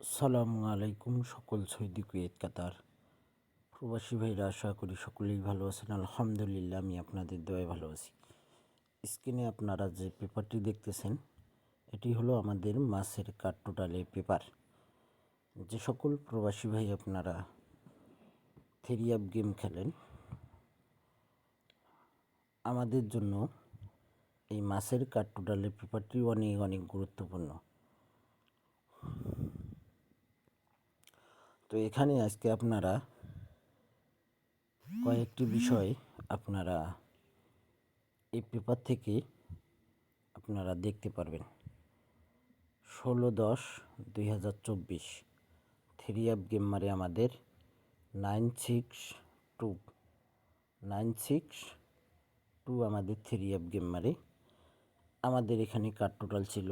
সালামু আলাইকুম সকল সৌদি কুয়েত, কাতার। প্রবাসী ভাইরা, আশা করি সকলেই ভালো আছেন। আলহামদুলিল্লাহ, আমি আপনাদের দোয়ায় ভালো আছি। স্ক্রিনে আপনারা যে পেপারটি দেখতেছেন, এটি হলো আমাদের মাসের কাঠ টোটালের পেপার। যে সকল প্রবাসী ভাই আপনারা থ্রি আপ গেম খেলেন, আমাদের জন্য এই মাসের কাঠ টোটালের পেপারটি অনেক অনেক গুরুত্বপূর্ণ। তো এখানে আজকে আপনারা কয়েকটি বিষয় আপনারা এই পেপার থেকে আপনারা দেখতে পারবেন। ষোলো দশ দুই হাজার চব্বিশ থ্রি অ্যাপ গেম মারে আমাদের nine six two nine six two আমাদের থ্রি অ্যাপ গেম মারে। আমাদের এখানে কার টোটাল ছিল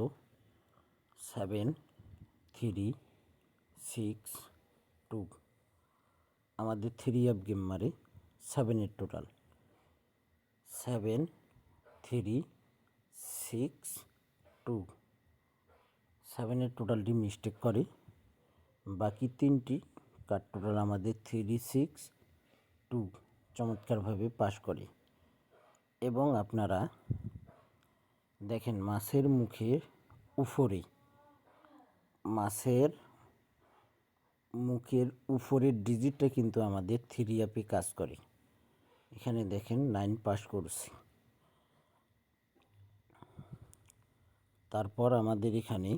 সেভেন থ্রি সিক্স টু আমাদের থ্রি অ্যাপ গেম মারে সেভেনের total seven three six two সেভেনের টোটালটি মিস্টেক করে। বাকি তিনটি কার টোটাল আমাদের থ্রি সিক্স টু চমৎকারভাবে পাস করে। এবং আপনারা দেখেন মাছের মুখের উপরে মাছের মুখের উপরের ডিজিটটা কিন্তু আমাদের থ্রি অ্যাপে কাজ করে। এখানে দেখেন নাইন পাস করছি। তারপর আমাদের এখানে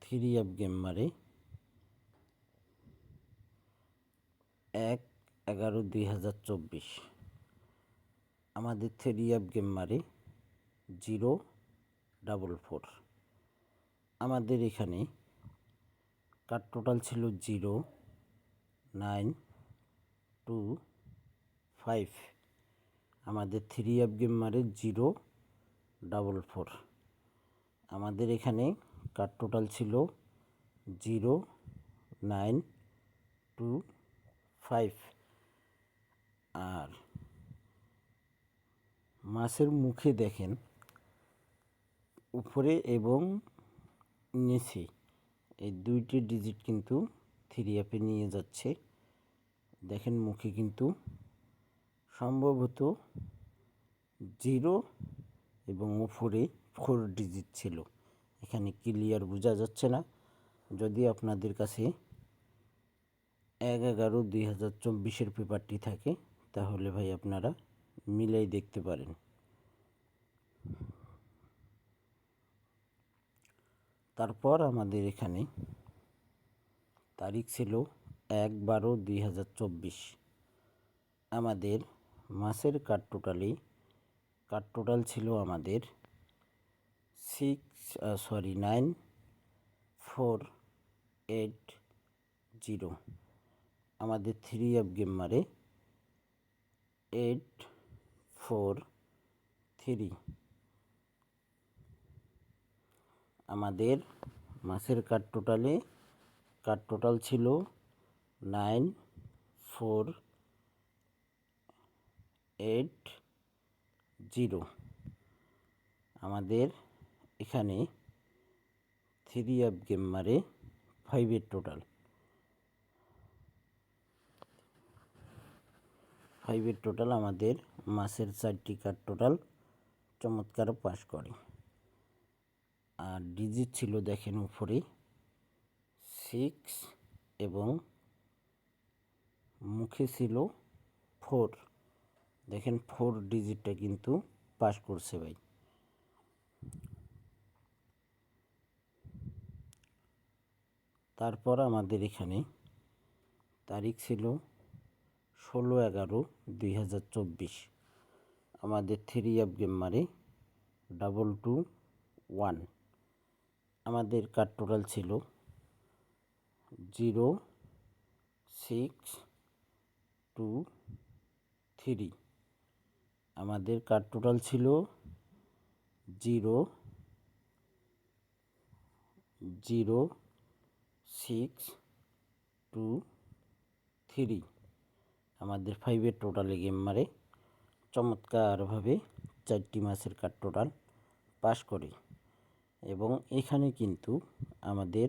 থ্রি অ্যাপ গেম মারে এক এগারো দুই হাজার চব্বিশ। আমাদের থ্রি অ্যাপ গেম মারে জিরো ডাবল ফোর আমাদের এখানে কার টোটাল ছিল জিরো নাইন টু ফাইভ আমাদের থ্রি অ্যাপ গেম মারে জিরো ডাবল ফোর আমাদের এখানে কার টোটাল ছিল জিরো নাইন টু ফাইভ আর মাছের মুখে দেখেন, উপরে এবং নিচে। এই দুইটি ডিজিট কিন্তু থ্রি অ্যাপে নিয়ে যাচ্ছে। দেখেন মুখে কিন্তু সম্ভবত জিরো এবং উপরে ফোর ডিজিট ছিল। এখানে ক্লিয়ার বোঝা যাচ্ছে না। যদি আপনাদের কাছে এক এগারো দুই হাজার চব্বিশের পেপারটি থাকে, তাহলে ভাই আপনারা মিলাই দেখতে পারেন। তারপর আমাদের এখানে তারিখ ছিল এক বারো দুই হাজার চব্বিশ। আমাদের মাসের কাঠ টোটালি কাঠ টোটাল ছিল আমাদের six sorry nine four eight zero আমাদের থ্রি অফ গেম মারে এইট ফোর থ্রি আমাদের মাসের কাঠ টোটালে কাঠ টোটাল ছিল নাইন ফোর এইট জিরো আমাদের এখানে থ্রি অফ গেম মারে ফাইভের টোটাল ফাইভের টোটাল আমাদের মাসের চারটি কার্ড টোটাল চমৎকার পাস করে। আর ডিজিট ছিল দেখেন উপরে সিক্স এবং মুখে ছিল ফোর দেখেন ফোর ডিজিটটা কিন্তু পাস করছে ভাই। তারপর আমাদের এখানে তারিখ ছিল ষোলো এগারো দুই হাজার চব্বিশ। আমাদের থ্রি অফ গেম মারে ডাবল টু ওয়ান আমাদের কার টোটাল ছিল জিরো সিক্স টু থ্রি আমাদের কার টোটাল ছিল zero zero six two three আমাদের ফাইভের টোটালে গেম মারে, চমৎকারভাবে চারটি মাসের কার টোটাল পাস করি। এবং এখানে কিন্তু আমাদের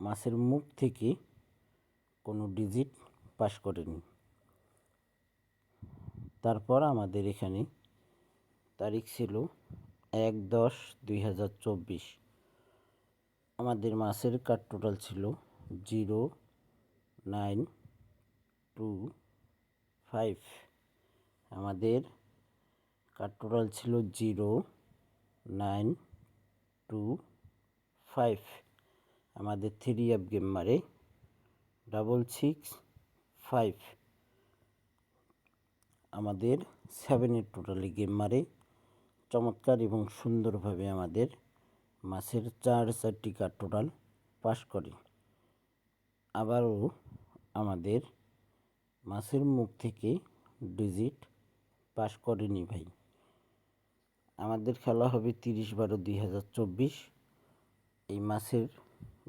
মাছের মুখ থেকে কোনো ডিজিট পাস করেনি। তারপর আমাদের এখানে তারিখ ছিল এক দশ দুই হাজার চব্বিশ। আমাদের মাসের কাট টোটাল ছিল জিরো নাইন টু ফাইভ আমাদের কাট টোটাল ছিল জিরো নাইন টু ফাইভ। আমাদের থ্রি অ্যাপ গেম মারে। ডাবল সিক্স ফাইভ আমাদের সেভেনের টোটালি গেম মারে। চমৎকার এবং সুন্দরভাবে আমাদের মাসের চার চারটি কার্ড টোটাল পাস করে। আবারও আমাদের মাসের মুখ থেকে ডিজিট পাস করেনি ভাই। আমাদের খেলা হবে তিরিশ বারো দুই হাজার চব্বিশ। এই মাসের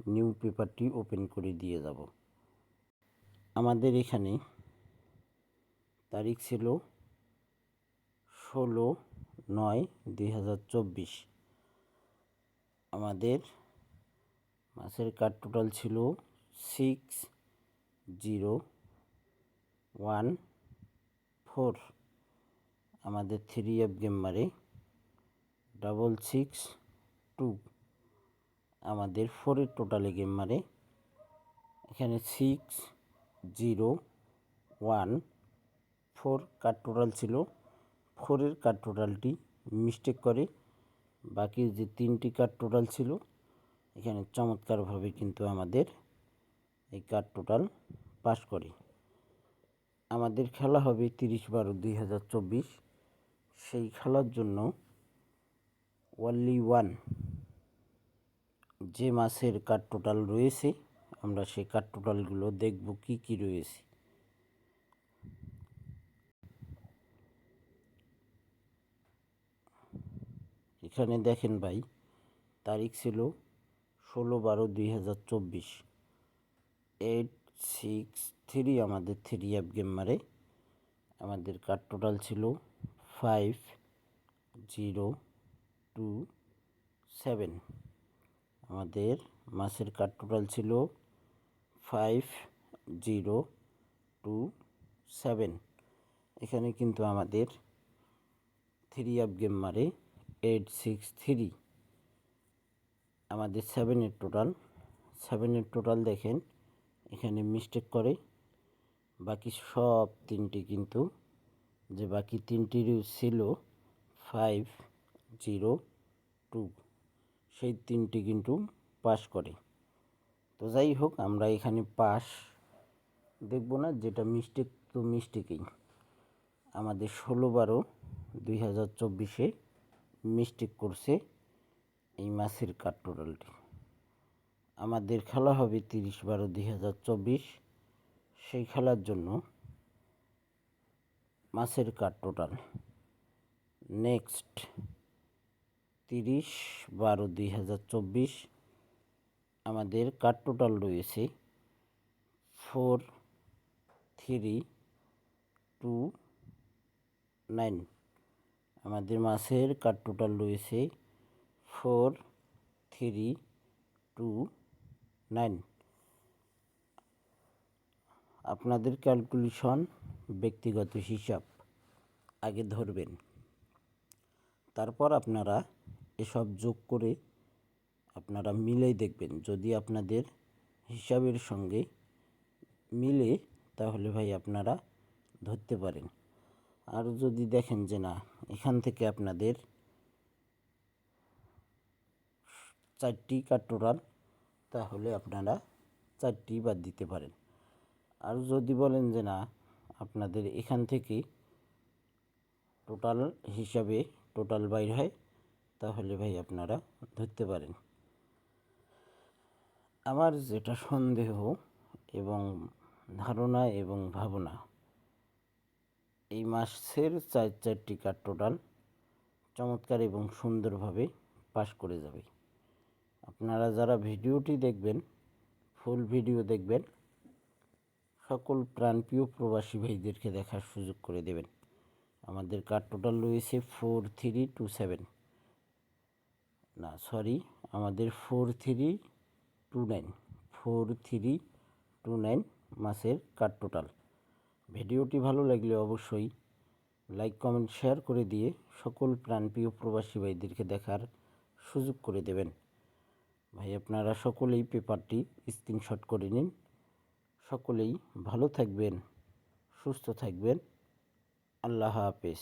নিউ পেপারটি ওপেন করে দিয়ে যাব। আমাদের এখানে তারিখ ছিল ষোলো নয় দুই হাজার চব্বিশ। আমাদের মাসের কার্ড টোটাল ছিল সিক্স জিরো ওয়ান ফোর আমাদের থ্রি অফ গেম মারে ডাবল সিক্স টু আমাদের ফোরের টোটালে গেম মারে। এখানে সিক্স জিরো ওয়ান ফোর কার টোটাল ছিল। ফোরের কার টোটালটি মিস্টেক করে। বাকি যে তিনটি কার টোটাল ছিল, এখানে চমৎকারভাবে কিন্তু আমাদের এই কার টোটাল পাস করে। আমাদের খেলা হবে তিরিশ বারো দুই হাজার চব্বিশ। সেই খেলার জন্য ওয়ানলি ওয়ান যে মাসের কার টোটাল রয়েছে, আমরা সেই কার টোটালগুলো দেখব কি কি রয়েছে। এখানে দেখেন ভাই, তারিখ ছিল ষোলো বারো দুই হাজার চব্বিশ। এইট সিক্স থ্রি আমাদের থ্রি অ্যাপ গেম মারে আমাদের কার্ড টোটাল ছিল ফাইভ জিরো টু সেভেন আমাদের মাসের কার্ড টোটাল ছিল ফাইভ জিরো টু সেভেন এখানে কিন্তু আমাদের থ্রি অ্যাপ গেম মারে এইট সিক্স থ্রি আমাদের সেভেনের টোটাল সেভেনের টোটাল দেখেন, এখানে মিস্টেক করে। বাকি সব তিনটি কিন্তু, যে বাকি তিনটি ছিল ফাইভ জিরো টু। সেই তিনটি কিন্তু পাস করে। তো যাই হোক, আমরা এখানে পাস। দেখব না, যেটা মিস্টেক তো মিস্টেকেই। আমাদের ষোলো বারো দুই হাজার চব্বিশে মিস্টেক করছে এই মাসের কাঠ টোটালটি। আমাদের খেলা হবে তিরিশ বারো দুই হাজার চব্বিশ। সেই খেলার জন্য মাসের কাঠ টোটাল। নেক্সট। তিরিশ বারো দুই হাজার চব্বিশ আমাদের কাঠ টোটাল রয়েছে ফোর থ্রি টু নাইন আমাদের মাসের কার টোটাল রয়েছে ফোর থ্রি টু নাইন আপনাদের ক্যালকুলেশন ব্যক্তিগত হিসাব আগে ধরবেন। তারপর আপনারা এসব যোগ করে আপনারা মিলেই দেখবেন। যদি আপনাদের হিসাবের সঙ্গে মিলে, তাহলে ভাই আপনারা ধরতে পারেন। আর যদি দেখেন যে না, এখান থেকে আপনাদের চারটি কাটোরাল তাহলে আপনারা চারটি বাদ দিতে পারেন। আর যদি বলেন যে না, আপনাদের এখান থেকে টোটাল হিসাবে টোটাল বাইর হয় তাহলে ভাই আপনারা ধরতে পারেন। আমার যেটা সন্দেহ এবং ধারণা এবং ভাবনা, এই মাসের চার চারটি কার্ড টোটাল চমৎকার এবং সুন্দরভাবে পাস করে যাবে। আপনারা যারা ভিডিওটি দেখবেন, ফুল ভিডিও দেখবেন, সকল প্রাণপ্রিয় প্রবাসী ভাইদেরকে দেখার সুযোগ করে দেবেন। আমাদের কার্ড টোটাল রয়েছে ফোর থ্রি টু সেভেন না সরি আমাদের four three two nine four three two nine মাসের কাট টোটাল ভিডিওটি ভালো লাগলে অবশ্যই লাইক কমেন্ট শেয়ার করে দিয়ে সকল প্রাণপ্রিয় প্রবাসী ভাইদেরকে দেখার সুযোগ করে দেবেন। ভাই, আপনারা সকলেই পেপারটি স্ক্রিনশট করে নিন। সকলেই ভালো থাকবেন, সুস্থ থাকবেন। আল্লাহ হাফেজ।